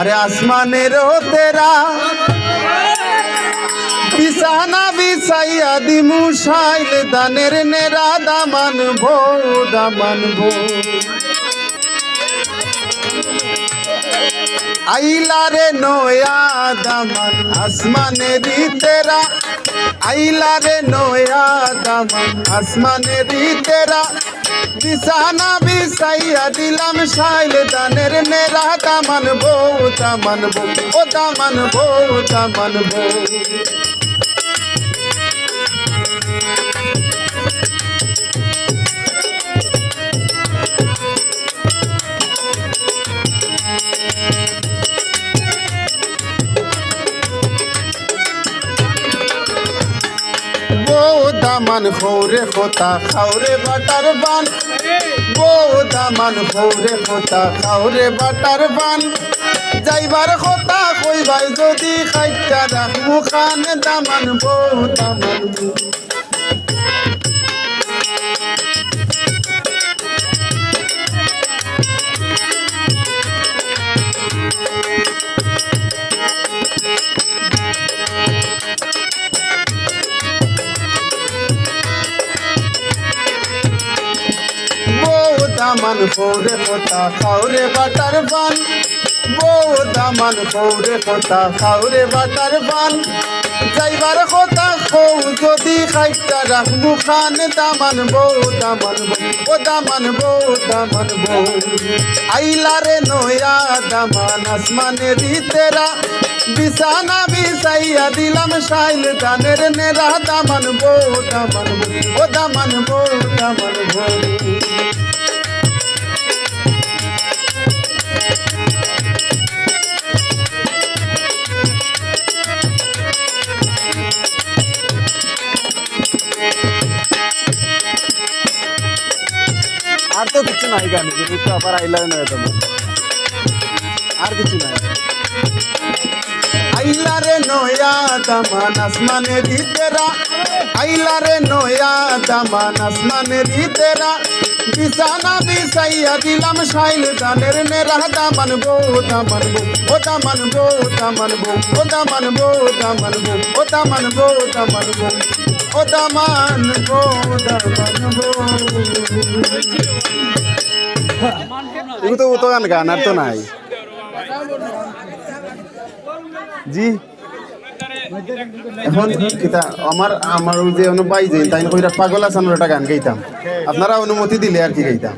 আরে আসমানেরও তেরা। বিছানা বিছাইয়া দিমু সাইল দানের নেরা, দামান ভো দামান ভো। আইলা রে নয়া দামান, আসমানেরি তেরা। আইলা রে নয়া দামান, আসমানেরি তেরা। বিছানা বিছাইয়া দিলাম সাইল দানের নেরা দামান বউ দামান বউ, ও দামান বউ, দামান বো বো দামান খৌরে হোতা খাওরে বাটার বান। বউ দামান খৌরে হোতা খাওরে বাটার বান। যাইবার কথা কইবাই যদি খাইটা রাখব খান দামান বউ দামান দামান ফৌরে পোতা খাওরে বাটার বান। বউ দামান ফৌরে পোতা খাওরে বাটার বান। যাইবার কথা কৌ যদি খাইটা রাখবু খান, দামান বউ, দামান ও দামান বউ দামান বউ। আইলা রে নয়া দামান আসমানে দিতেরা বিছানা বিছাইয়া দিলাম সাইল গানের নেরা। দামান বউ দামান বউ, ও দামান বউ দামান বউ। আর তো কিছু নাই গানে তো আবার আইলার না তোমার আর কিছু নাই। আইলা রে নয়া তামান আসমানে দিতেরা আইলা রে নয়া দামান আসমানে দিতেরা বিছানা বিছাইয়া দিলাম সাইল দানের নেরা দামান বো দামান বো ও দামান বো দামান বো ও দামান বো দামান বো ও দামান বো দামান বো ও দামান বো দামান বো এগুলো তো গান গান আর তো নাই জি এখন কিতা, আমার আমার যে অনু পাই যে তাই কইরা পাগল আসান একটা গান গাইতাম। আপনারা অনুমতি দিলে আর কি গাইতাম।